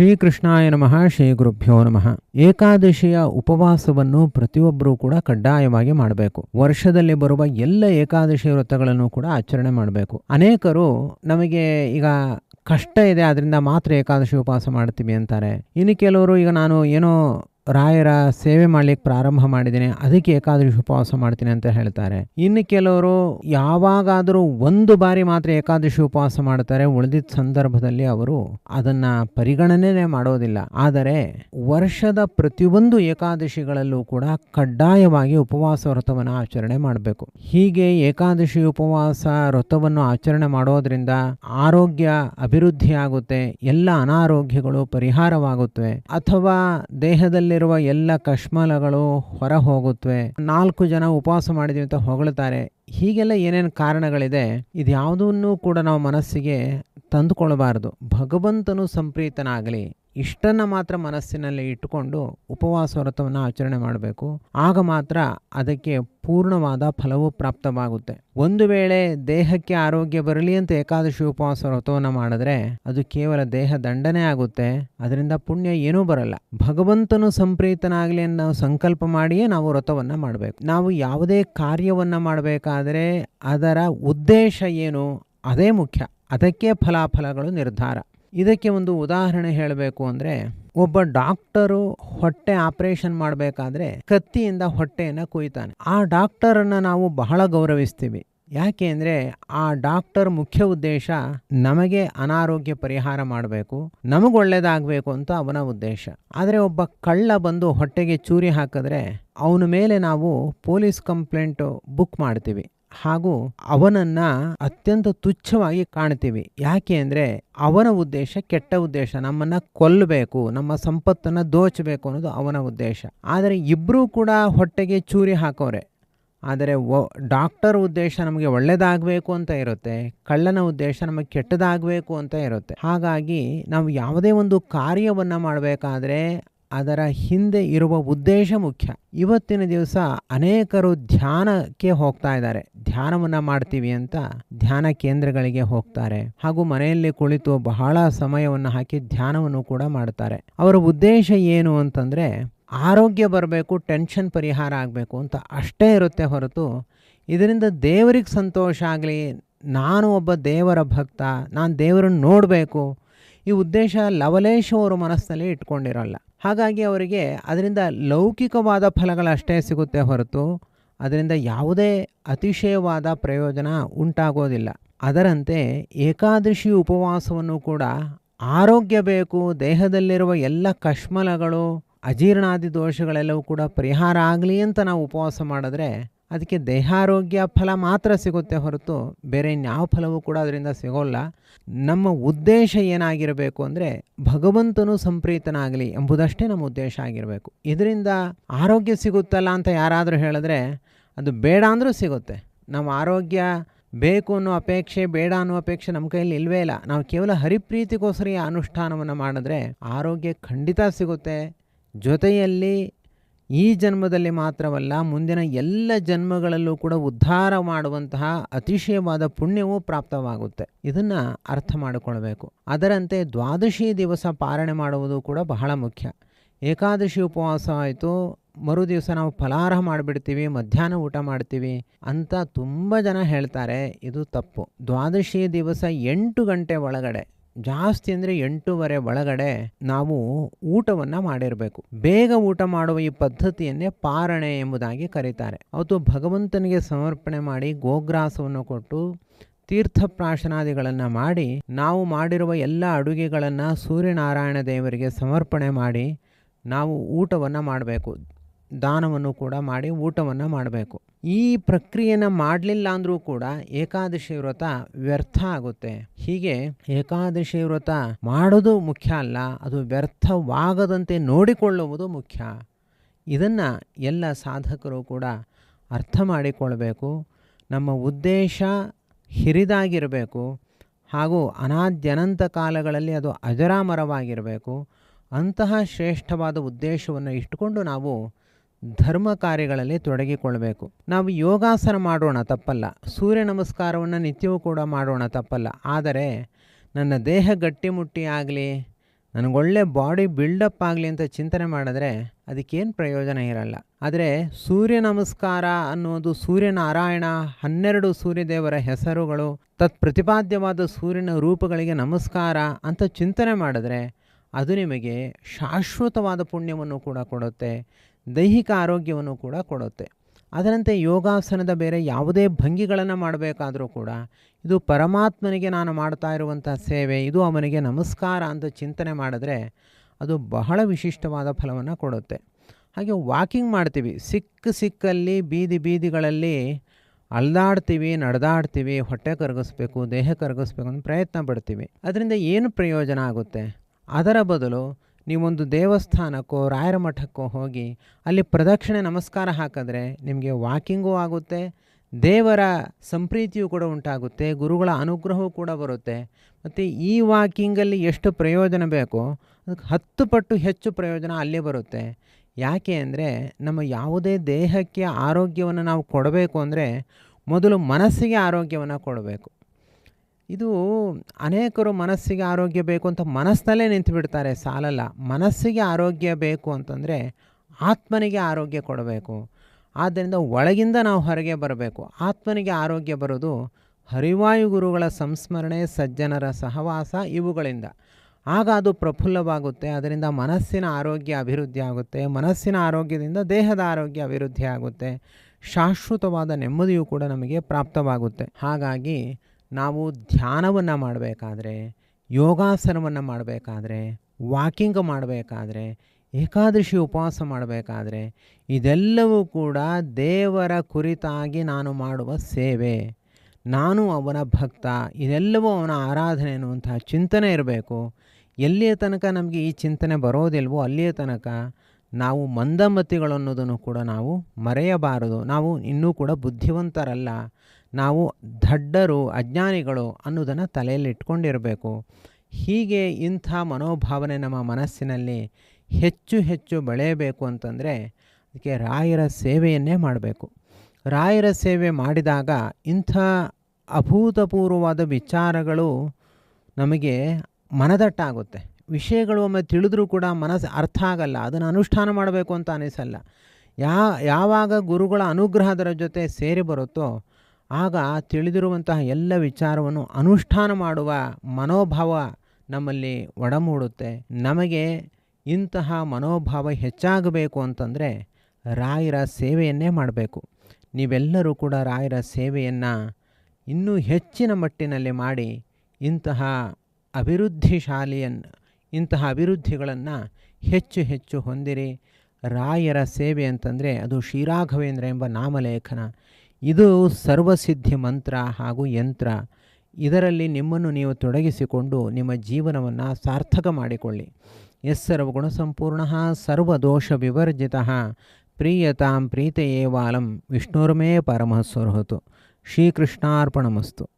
ಶ್ರೀಕೃಷ್ಣಾಯ ನಮಃ ಶ್ರೀ ಗುರುಭ್ಯೋ ನಮಃ. ಏಕಾದಶಿಯ ಉಪವಾಸವನ್ನು ಪ್ರತಿಯೊಬ್ಬರೂ ಕೂಡ ಕಡ್ಡಾಯವಾಗಿ ಮಾಡಬೇಕು. ವರ್ಷದಲ್ಲಿ ಬರುವ ಎಲ್ಲ ಏಕಾದಶಿ ವ್ರತಗಳನ್ನು ಕೂಡ ಆಚರಣೆ ಮಾಡಬೇಕು. ಅನೇಕರು ನಮಗೆ ಈಗ ಕಷ್ಟ ಇದೆ ಅದರಿಂದ ಮಾತ್ರ ಏಕಾದಶಿ ಉಪವಾಸ ಮಾಡ್ತೀವಿ ಅಂತಾರೆ. ಇನ್ನು ಕೆಲವರು ಈಗ ನಾನು ಏನೋ ರಾಯರ ಸೇವೆ ಮಾಡ್ಲಿಕ್ಕೆ ಪ್ರಾರಂಭ ಮಾಡಿದ್ದೀನಿ, ಅದಕ್ಕೆ ಏಕಾದಶಿ ಉಪವಾಸ ಮಾಡ್ತೀನಿ ಅಂತ ಹೇಳ್ತಾರೆ. ಇನ್ನು ಕೆಲವರು ಯಾವಾಗಾದರೂ ಒಂದು ಬಾರಿ ಮಾತ್ರ ಏಕಾದಶಿ ಉಪವಾಸ ಮಾಡ್ತಾರೆ, ಉಳಿದಿದ್ದ ಸಂದರ್ಭದಲ್ಲಿ ಅವರು ಅದನ್ನ ಪರಿಗಣನೆ ಮಾಡೋದಿಲ್ಲ. ಆದರೆ ವರ್ಷದ ಪ್ರತಿಯೊಂದು ಏಕಾದಶಿಗಳಲ್ಲೂ ಕೂಡ ಕಡ್ಡಾಯವಾಗಿ ಉಪವಾಸ ವ್ರತವನ್ನು ಆಚರಣೆ ಮಾಡಬೇಕು. ಹೀಗೆ ಏಕಾದಶಿ ಉಪವಾಸ ವ್ರತವನ್ನು ಆಚರಣೆ ಮಾಡೋದ್ರಿಂದ ಆರೋಗ್ಯ ಅಭಿವೃದ್ಧಿ ಆಗುತ್ತೆ ಎಲ್ಲ ಅನಾರೋಗ್ಯಗಳು ಪರಿಹಾರವಾಗುತ್ತವೆ ಅಥವಾ ದೇಹದಲ್ಲಿರುವ ಎಲ್ಲ ಕಶ್ಮಲಗಳು ಹೊರ ಹೋಗುತ್ತವೆ ನಾಲ್ಕು ಜನ ಉಪವಾಸ ಮಾಡಿದೀವಿ ಅಂತ ಹೊಗಳುತ್ತಾರೆ ಹೀಗೆಲ್ಲ ಏನೇನು ಕಾರಣಗಳಿದೆ? ಇದ್ಯಾವುದನ್ನು ಕೂಡ ನಾವು ಮನಸ್ಸಿಗೆ ತಂದುಕೊಳ್ಬಾರ್ದು. ಭಗವಂತನು ಸಂಪ್ರೀತನಾಗಲಿ. ಇಷ್ಟನ್ನು ಮಾತ್ರ ಮನಸ್ಸಿನಲ್ಲಿ ಇಟ್ಟುಕೊಂಡು ಉಪವಾಸ ವ್ರತವನ್ನು ಆಚರಣೆ ಮಾಡಬೇಕು. ಆಗ ಮಾತ್ರ ಅದಕ್ಕೆ ಪೂರ್ಣವಾದ ಫಲವು ಪ್ರಾಪ್ತವಾಗುತ್ತೆ. ಒಂದು ವೇಳೆ ದೇಹಕ್ಕೆ ಆರೋಗ್ಯ ಬರಲಿ ಅಂತ ಏಕಾದಶಿ ಉಪವಾಸ ವ್ರತವನ್ನು ಮಾಡಿದ್ರೆ ಅದು ಕೇವಲ ದೇಹ ದಂಡನೆ ಆಗುತ್ತೆ. ಅದರಿಂದ ಪುಣ್ಯ ಏನೂ ಬರಲ್ಲ. ಭಗವಂತನು ಸಂಪ್ರೀತನಾಗಲಿ ಅನ್ನೋ ಸಂಕಲ್ಪ ಮಾಡಿಯೇ ನಾವು ವ್ರತವನ್ನು ಮಾಡಬೇಕು. ನಾವು ಯಾವುದೇ ಕಾರ್ಯವನ್ನು ಮಾಡಬೇಕಾದರೆ ಅದರ ಉದ್ದೇಶ ಏನು? ಅದೇ ಮುಖ್ಯ. ಅದಕ್ಕೆ ಫಲಾಫಲಗಳು ನಿರ್ಧಾರ. ಇದಕ್ಕೆ ಒಂದು ಉದಾಹರಣೆ ಹೇಳಬೇಕು ಅಂದರೆ, ಒಬ್ಬ ಡಾಕ್ಟರು ಹೊಟ್ಟೆ ಆಪರೇಷನ್ ಮಾಡಬೇಕಾದ್ರೆ ಕತ್ತಿಯಿಂದ ಹೊಟ್ಟೆಯನ್ನು ಕುಯ್ತಾನೆ. ಆ ಡಾಕ್ಟರನ್ನು ನಾವು ಬಹಳ ಗೌರವಿಸ್ತೀವಿ. ಯಾಕೆ ಅಂದರೆ, ಆ ಡಾಕ್ಟರ್ ಮುಖ್ಯ ಉದ್ದೇಶ ನಮಗೆ ಅನಾರೋಗ್ಯ ಪರಿಹಾರ ಮಾಡಬೇಕು, ನಮಗೆ ಅಂತ ಅವನ ಉದ್ದೇಶ. ಆದರೆ ಒಬ್ಬ ಕಳ್ಳ ಬಂದು ಹೊಟ್ಟೆಗೆ ಚೂರಿ ಹಾಕಿದ್ರೆ, ಅವನ ಮೇಲೆ ನಾವು ಪೊಲೀಸ್ ಕಂಪ್ಲೇಂಟು ಬುಕ್ ಮಾಡ್ತೀವಿ. ಹಾಗೂ ಅವನನ್ನ ಅತ್ಯಂತ ತುಚ್ಛವಾಗಿ ಕಾಣ್ತೀವಿ. ಯಾಕೆ ಅಂದರೆ ಅವನ ಉದ್ದೇಶ ಕೆಟ್ಟ ಉದ್ದೇಶ. ನಮ್ಮನ್ನ ಕೊಲ್ಲಬೇಕು ನಮ್ಮ ಸಂಪತ್ತನ್ನು ದೋಚಬೇಕು ಅನ್ನೋದು ಅವನ ಉದ್ದೇಶ. ಆದರೆ ಇಬ್ಬರೂ ಕೂಡ ಹೊಟ್ಟೆಗೆ ಚೂರಿ ಹಾಕೋರೆ ಆದರೆ ಡಾಕ್ಟರ್ ಉದ್ದೇಶ ನಮಗೆ ಒಳ್ಳೆಯದಾಗಬೇಕು ಅಂತ ಇರುತ್ತೆ. ಕಳ್ಳನ ಉದ್ದೇಶ ನಮಗೆ ಕೆಟ್ಟದಾಗಬೇಕು ಅಂತ ಇರುತ್ತೆ. ಹಾಗಾಗಿ ನಾವು ಯಾವುದೇ ಒಂದು ಕಾರ್ಯವನ್ನು ಮಾಡಬೇಕಾದ್ರೆ ಅದರ ಹಿಂದೆ ಇರುವ ಉದ್ದೇಶ ಮುಖ್ಯ. ಇವತ್ತಿನ ದಿವಸ ಅನೇಕರು ಧ್ಯಾನಕ್ಕೆ ಹೋಗ್ತಾ ಇದ್ದಾರೆ. ಧ್ಯಾನವನ್ನು ಮಾಡ್ತೀವಿ ಅಂತ ಧ್ಯಾನ ಕೇಂದ್ರಗಳಿಗೆ ಹೋಗ್ತಾರೆ. ಹಾಗೂ ಮನೆಯಲ್ಲಿ ಕುಳಿತು ಬಹಳ ಸಮಯವನ್ನು ಹಾಕಿ ಧ್ಯಾನವನ್ನು ಕೂಡ ಮಾಡ್ತಾರೆ. ಅವರ ಉದ್ದೇಶ ಏನು ಅಂತಂದರೆ, ಆರೋಗ್ಯ ಬರಬೇಕು, ಟೆನ್ಷನ್ ಪರಿಹಾರ ಆಗಬೇಕು ಅಂತ ಅಷ್ಟೇ ಇರುತ್ತೆ ಹೊರತು, ಇದರಿಂದ ದೇವರಿಗೆ ಸಂತೋಷ ಆಗಲಿ, ನಾನು ಒಬ್ಬ ದೇವರ ಭಕ್ತ, ನಾನು ದೇವರನ್ನು ನೋಡಬೇಕು, ಈ ಉದ್ದೇಶ ಲವಲೇಶ್ ಅವರು ಮನಸ್ಸಿನಲ್ಲಿ ಇಟ್ಕೊಂಡಿರಲ್ಲ. ಹಾಗಾಗಿ ಅವರಿಗೆ ಅದರಿಂದ ಲೌಕಿಕವಾದ ಫಲಗಳಷ್ಟೇ ಸಿಗುತ್ತೆ ಹೊರತು ಅದರಿಂದ ಯಾವುದೇ ಅತಿಶಯವಾದ ಪ್ರಯೋಜನ ಉಂಟಾಗೋದಿಲ್ಲ. ಅದರಂತೆ ಏಕಾದಶಿ ಉಪವಾಸವನ್ನು ಕೂಡ ಆರೋಗ್ಯ ಬೇಕು, ದೇಹದಲ್ಲಿರುವ ಎಲ್ಲ ಕಶ್ಮಲಗಳು, ಅಜೀರ್ಣಾದಿ ದೋಷಗಳೆಲ್ಲವೂ ಕೂಡ ಪರಿಹಾರ ಆಗಲಿ ಅಂತ ನಾವು ಉಪವಾಸ ಮಾಡಿದ್ರೆ ಅದಕ್ಕೆ ದೇಹಾರೋಗ್ಯ ಫಲ ಮಾತ್ರ ಸಿಗುತ್ತೆ ಹೊರತು ಬೇರೆ ಇನ್ಯಾವ ಫಲವೂ ಕೂಡ ಅದರಿಂದ ಸಿಗೋಲ್ಲ. ನಮ್ಮ ಉದ್ದೇಶ ಏನಾಗಿರಬೇಕು ಅಂದರೆ ಭಗವಂತನು ಸಂಪ್ರೀತನಾಗಲಿ ಎಂಬುದಷ್ಟೇ ನಮ್ಮ ಉದ್ದೇಶ ಆಗಿರಬೇಕು. ಇದರಿಂದ ಆರೋಗ್ಯ ಸಿಗುತ್ತಲ್ಲ ಅಂತ ಯಾರಾದರೂ ಹೇಳಿದ್ರೆ ಅದು ಬೇಡ ಅಂದರೂ ಸಿಗುತ್ತೆ. ನಮ್ಮ ಆರೋಗ್ಯ ಬೇಕು ಅನ್ನೋ ಅಪೇಕ್ಷೆ, ಬೇಡ ಅನ್ನೋ ಅಪೇಕ್ಷೆ ನಮ್ಮ ಕೈಯಲ್ಲಿ ಇಲ್ವೇ ಇಲ್ಲ. ನಾವು ಕೇವಲ ಹರಿಪ್ರೀತಿಗೋಸ್ಕರ ಈ ಅನುಷ್ಠಾನವನ್ನು ಮಾಡಿದ್ರೆ ಆರೋಗ್ಯ ಖಂಡಿತ ಸಿಗುತ್ತೆ. ಜೊತೆಯಲ್ಲಿ ಈ ಜನ್ಮದಲ್ಲಿ ಮಾತ್ರವಲ್ಲ, ಮುಂದಿನ ಎಲ್ಲ ಜನ್ಮಗಳಲ್ಲೂ ಕೂಡ ಉದ್ಧಾರ ಮಾಡುವಂತಹ ಅತಿಶಯವಾದ ಪುಣ್ಯವು ಪ್ರಾಪ್ತವಾಗುತ್ತೆ. ಇದನ್ನು ಅರ್ಥ ಮಾಡಿಕೊಳ್ಬೇಕು. ಅದರಂತೆ ದ್ವಾದಶಿ ದಿವಸ ಪಾರಣೆ ಮಾಡುವುದು ಕೂಡ ಬಹಳ ಮುಖ್ಯ. ಏಕಾದಶಿ ಉಪವಾಸ ಆಯಿತು ಮರು ದಿವಸ ನಾವು ಫಲಾಹಾರ ಮಾಡಿಬಿಡ್ತೀವಿ, ಮಧ್ಯಾಹ್ನ ಊಟ ಮಾಡ್ತೀವಿ ಅಂತ ತುಂಬ ಜನ ಹೇಳ್ತಾರೆ, ಇದು ತಪ್ಪು. ದ್ವಾದಶಿ ದಿವಸ ಎಂಟು ಗಂಟೆ ಒಳಗಡೆ ಜಾಸ್ತಿ ಅಂದರೆ ಎಂಟೂವರೆ ಒಳಗಡೆ ನಾವು ಊಟವನ್ನು ಮಾಡಿರಬೇಕು. ಬೇಗ ಊಟ ಮಾಡುವ ಈ ಪದ್ಧತಿಯನ್ನೇ ಪಾರಣೆ ಎಂಬುದಾಗಿ ಕರೀತಾರೆ. ಅವತ್ತು ಭಗವಂತನಿಗೆ ಸಮರ್ಪಣೆ ಮಾಡಿ ಗೋಗ್ರಾಸವನ್ನು ಕೊಟ್ಟು ತೀರ್ಥಪ್ರಾಶನಾದಿಗಳನ್ನು ಮಾಡಿ ನಾವು ಮಾಡಿರುವ ಎಲ್ಲ ಅಡುಗೆಗಳನ್ನು ಸೂರ್ಯನಾರಾಯಣ ದೇವರಿಗೆ ಸಮರ್ಪಣೆ ಮಾಡಿ ನಾವು ಊಟವನ್ನು ಮಾಡಬೇಕು. ದಾನವನ್ನು ಕೂಡ ಮಾಡಿ ಊಟವನ್ನು ಮಾಡಬೇಕು. ಈ ಪ್ರಕ್ರಿಯೆನ ಮಾಡಲಿಲ್ಲ ಅಂದರೂ ಕೂಡ ಏಕಾದಶಿ ವ್ರತ ವ್ಯರ್ಥ ಆಗುತ್ತೆ. ಹೀಗೆ ಏಕಾದಶಿ ವ್ರತ ಮಾಡೋದು ಮುಖ್ಯ ಅಲ್ಲ, ಅದು ವ್ಯರ್ಥವಾಗದಂತೆ ನೋಡಿಕೊಳ್ಳುವುದು ಮುಖ್ಯ. ಇದನ್ನು ಎಲ್ಲ ಸಾಧಕರು ಕೂಡ ಅರ್ಥ ಮಾಡಿಕೊಳ್ಳಬೇಕು ನಮ್ಮ ಉದ್ದೇಶ ಹಿರಿದಾಗಿರಬೇಕು. ಹಾಗೂ ಅನಾದ್ಯನಂತ ಕಾಲಗಳಲ್ಲಿ ಅದು ಅಜರಾಮರವಾಗಿರಬೇಕು. ಅಂತಹ ಶ್ರೇಷ್ಠವಾದ ಉದ್ದೇಶವನ್ನು ಇಟ್ಟುಕೊಂಡು ನಾವು ಧರ್ಮ ಕಾರ್ಯಗಳಲ್ಲಿ ತೊಡಗಿಕೊಳ್ಳಬೇಕು ನಾವು ಯೋಗಾಸನ ಮಾಡೋಣ ತಪ್ಪಲ್ಲ. ಸೂರ್ಯ ನಮಸ್ಕಾರವನ್ನು ನಿತ್ಯವೂ ಕೂಡ ಮಾಡೋಣ ತಪ್ಪಲ್ಲ. ಆದರೆ ನನ್ನ ದೇಹ ಗಟ್ಟಿಮುಟ್ಟಿ ಆಗಲಿ ನನಗೊಳ್ಳೆ ಬಾಡಿ ಬಿಲ್ಡಪ್ ಆಗಲಿ ಅಂತ ಚಿಂತನೆ ಮಾಡಿದ್ರೆ ಅದಕ್ಕೇನು ಪ್ರಯೋಜನ ಇರಲ್ಲ. ಆದರೆ ಸೂರ್ಯ ನಮಸ್ಕಾರ ಅನ್ನೋದು ಸೂರ್ಯನಾರಾಯಣ, ಹನ್ನೆರಡು ಸೂರ್ಯದೇವರ ಹೆಸರುಗಳು ತತ್ ಪ್ರತಿಪಾದ್ಯವಾದ ಸೂರ್ಯನ ರೂಪಗಳಿಗೆ ನಮಸ್ಕಾರ ಅಂತ ಚಿಂತನೆ ಮಾಡಿದ್ರೆ ಅದು ನಿಮಗೆ ಶಾಶ್ವತವಾದ ಪುಣ್ಯವನ್ನು ಕೂಡ ಕೊಡುತ್ತೆ. ದೈಹಿಕ ಆರೋಗ್ಯವನ್ನು ಕೂಡ ಕೊಡುತ್ತೆ. ಅದರಂತೆ ಯೋಗಾಸನದ ಬೇರೆ ಯಾವುದೇ ಭಂಗಿಗಳನ್ನು ಮಾಡಬೇಕಾದರೂ ಕೂಡ ಇದು ಪರಮಾತ್ಮನಿಗೆ ನಾನು ಮಾಡ್ತಾ ಇರುವಂಥ ಸೇವೆ, ಇದು ಅವನಿಗೆ ನಮಸ್ಕಾರ ಅಂತ ಚಿಂತನೆ ಮಾಡಿದ್ರೆ ಅದು ಬಹಳ ವಿಶಿಷ್ಟವಾದ ಫಲವನ್ನು ಕೊಡುತ್ತೆ. ಹಾಗೆ ವಾಕಿಂಗ್ ಮಾಡ್ತೀವಿ. ಸಿಕ್ಕ ಸಿಕ್ಕಲ್ಲಿ, ಬೀದಿ ಬೀದಿಗಳಲ್ಲಿ ಅಲ್ದಾಡ್ತೀವಿ, ನಡೆದಾಡ್ತೀವಿ, ಹೊಟ್ಟೆ ಕರಗಿಸ್ಬೇಕು, ದೇಹ ಕರಗಿಸ್ಬೇಕು ಅಂತ ಪ್ರಯತ್ನ ಪಡ್ತೀವಿ. ಅದರಿಂದ ಏನು ಪ್ರಯೋಜನ ಆಗುತ್ತೆ? ಅದರ ಬದಲು ನೀವೊಂದು ದೇವಸ್ಥಾನಕ್ಕೋ, ರಾಯರ ಮಠಕ್ಕೋ ಹೋಗಿ ಅಲ್ಲಿ ಪ್ರದಕ್ಷಿಣೆ ನಮಸ್ಕಾರ ಹಾಕಿದ್ರೆ ನಿಮಗೆ ವಾಕಿಂಗೂ ಆಗುತ್ತೆ, ದೇವರ ಸಂಪ್ರೀತಿಯೂ ಕೂಡ ಉಂಟಾಗುತ್ತೆ, ಗುರುಗಳ ಅನುಗ್ರಹವೂ ಕೂಡ ಬರುತ್ತೆ. ಮತ್ತು ಈ ವಾಕಿಂಗಲ್ಲಿ ಎಷ್ಟು ಪ್ರಯೋಜನ ಬೇಕೋ, ಅದಕ್ಕೆ ಹತ್ತು ಪಟ್ಟು ಹೆಚ್ಚು ಪ್ರಯೋಜನ ಅಲ್ಲೇ ಬರುತ್ತೆ. ಯಾಕೆ ಅಂದರೆ ನಮ್ಮ ಯಾವುದೇ ದೇಹಕ್ಕೆ ಆರೋಗ್ಯವನ್ನು ನಾವು ಕೊಡಬೇಕು ಅಂದರೆ ಮೊದಲು ಮನಸ್ಸಿಗೆ ಆರೋಗ್ಯವನ್ನು ಕೊಡಬೇಕು. ಇದು ಅನೇಕರು ಮನಸ್ಸಿಗೆ ಆರೋಗ್ಯ ಬೇಕು ಅಂತ ಮನಸ್ಸಿನಲ್ಲೇ ನಿಂತು ಬಿಡ್ತಾರೆ, ಸಾಲಲ್ಲ. ಮನಸ್ಸಿಗೆ ಆರೋಗ್ಯ ಬೇಕು ಅಂತಂದರೆ ಆತ್ಮನಿಗೆ ಆರೋಗ್ಯ ಕೊಡಬೇಕು. ಆದ್ದರಿಂದ ಒಳಗಿಂದ ನಾವು ಹೊರಗೆ ಬರಬೇಕು. ಆತ್ಮನಿಗೆ ಆರೋಗ್ಯ ಬರೋದು ಹರಿವಾಯು ಗುರುಗಳ ಸಂಸ್ಮರಣೆ, ಸಜ್ಜನರ ಸಹವಾಸ ಇವುಗಳಿಂದ. ಆಗ ಅದು ಪ್ರಫುಲ್ಲವಾಗುತ್ತೆ, ಅದರಿಂದ ಮನಸ್ಸಿನ ಆರೋಗ್ಯ ಅಭಿವೃದ್ಧಿ ಆಗುತ್ತೆ, ಮನಸ್ಸಿನ ಆರೋಗ್ಯದಿಂದ ದೇಹದ ಆರೋಗ್ಯ ಅಭಿವೃದ್ಧಿ ಆಗುತ್ತೆ. ಶಾಶ್ವತವಾದ ನೆಮ್ಮದಿಯು ಕೂಡ ನಮಗೆ ಪ್ರಾಪ್ತವಾಗುತ್ತೆ. ಹಾಗಾಗಿ ನಾವು ಧ್ಯಾನವನ್ನು ಮಾಡಬೇಕಾದ್ರೆ, ಯೋಗಾಸನವನ್ನು ಮಾಡಬೇಕಾದ್ರೆ, ವಾಕಿಂಗ್ ಮಾಡಬೇಕಾದ್ರೆ, ಏಕಾದಶಿ ಉಪವಾಸ ಮಾಡಬೇಕಾದ್ರೆ, ಇದೆಲ್ಲವೂ ಕೂಡ ದೇವರ ಕುರಿತಾಗಿ ನಾನು ಮಾಡುವ ಸೇವೆ. ನಾನು ಅವನ ಭಕ್ತ, ಇದೆಲ್ಲವೂ ಅವನ ಆರಾಧನೆ ಅನ್ನುವಂತಹ ಚಿಂತನೆ ಇರಬೇಕು. ಎಲ್ಲಿಯ ತನಕ ನಮಗೆ ಈ ಚಿಂತನೆ ಬರೋದಿಲ್ವೋ ಅಲ್ಲಿಯ ತನಕ ನಾವು ಮಂದಮತಿಗಳು ಅನ್ನೋದನ್ನು ಕೂಡ ನಾವು ಮರೆಯಬಾರದು. ನಾವು ಇನ್ನೂ ಕೂಡ ಬುದ್ಧಿವಂತರಲ್ಲ. ನಾವು ದಡ್ಡರು ಅಜ್ಞಾನಿಗಳು ಅನ್ನೋದನ್ನು ತಲೆಯಲ್ಲಿ ಇಟ್ಕೊಂಡಿರಬೇಕು ಹೀಗೆ ಇಂಥ ಮನೋಭಾವನೆ ನಮ್ಮ ಮನಸ್ಸಿನಲ್ಲಿ ಹೆಚ್ಚು ಹೆಚ್ಚು ಬೆಳೆಯಬೇಕು ಅಂತಂದರೆ ಅದಕ್ಕೆ ರಾಯರ ಸೇವೆಯನ್ನೇ ಮಾಡಬೇಕು. ರಾಯರ ಸೇವೆ ಮಾಡಿದಾಗ ಇಂಥ ಅಭೂತಪೂರ್ವವಾದ ವಿಚಾರಗಳು ನಮಗೆ ಮನದಟ್ಟಾಗುತ್ತೆ. ವಿಷಯಗಳು ಒಮ್ಮೆ ತಿಳಿದ್ರೂ ಕೂಡ ಮನಸ್ಸು ಅರ್ಥ ಆಗಲ್ಲ. ಅದನ್ನು ಅನುಷ್ಠಾನ ಮಾಡಬೇಕು ಅಂತ ಅನಿಸಲ್ಲ. ಯಾ, ಯಾವಾಗ ಗುರುಗಳ ಅನುಗ್ರಹದರ ಜೊತೆ ಸೇರಿ ಬರುತ್ತೋ ಆಗ ತಿಳಿದಿರುವಂತಹ ಎಲ್ಲ ವಿಚಾರವನ್ನು ಅನುಷ್ಠಾನ ಮಾಡುವ ಮನೋಭಾವ ನಮ್ಮಲ್ಲಿ ಒಡಮೂಡುತ್ತೆ. ನಮಗೆ ಇಂತಹ ಮನೋಭಾವ ಹೆಚ್ಚಾಗಬೇಕು ಅಂತಂದರೆ ರಾಯರ ಸೇವೆಯನ್ನೇ ಮಾಡಬೇಕು. ನೀವೆಲ್ಲರೂ ಕೂಡ ರಾಯರ ಸೇವೆಯನ್ನು ಇನ್ನೂ ಹೆಚ್ಚಿನ ಮಟ್ಟಿನಲ್ಲಿ ಮಾಡಿ ಇಂತಹ ಅಭಿವೃದ್ಧಿಶಾಲಿಯನ್ನು ಇಂತಹ ಅಭಿವೃದ್ಧಿಗಳನ್ನು ಹೆಚ್ಚು ಹೆಚ್ಚು ಹೊಂದಿರಿ. ರಾಯರ ಸೇವೆ ಅಂತಂದರೆ ಅದು ಶ್ರೀರಾಘವೇಂದ್ರ ಎಂಬ ನಾಮಲೇಖನ. ಇದು ಸರ್ವಸಿದ್ಧಿ ಮಂತ್ರ ಹಾಗೂ ಯಂತ್ರ. ಇದರಲ್ಲಿ ನಿಮ್ಮನ್ನು ನೀವು ತೊಡಗಿಸಿಕೊಂಡು ನಿಮ್ಮ ಜೀವನವನ್ನು ಸಾರ್ಥಕ ಮಾಡಿಕೊಳ್ಳಿ. ಎಸ್ ಸರ್ವಗುಣ ಸಂಪೂರ್ಣ ಸರ್ವದೋಷ ವಿವರ್ಜಿತ, ಪ್ರೀಯತಾಂ ಪ್ರೀತೆಯೇವಾಲಂ ವಿಷ್ಣುರ್ಮೇ ಪರಮಃ ಸ್ವರ್ಹತು. ಶ್ರೀಕೃಷ್ಣಾರ್ಪಣಮಸ್ತು.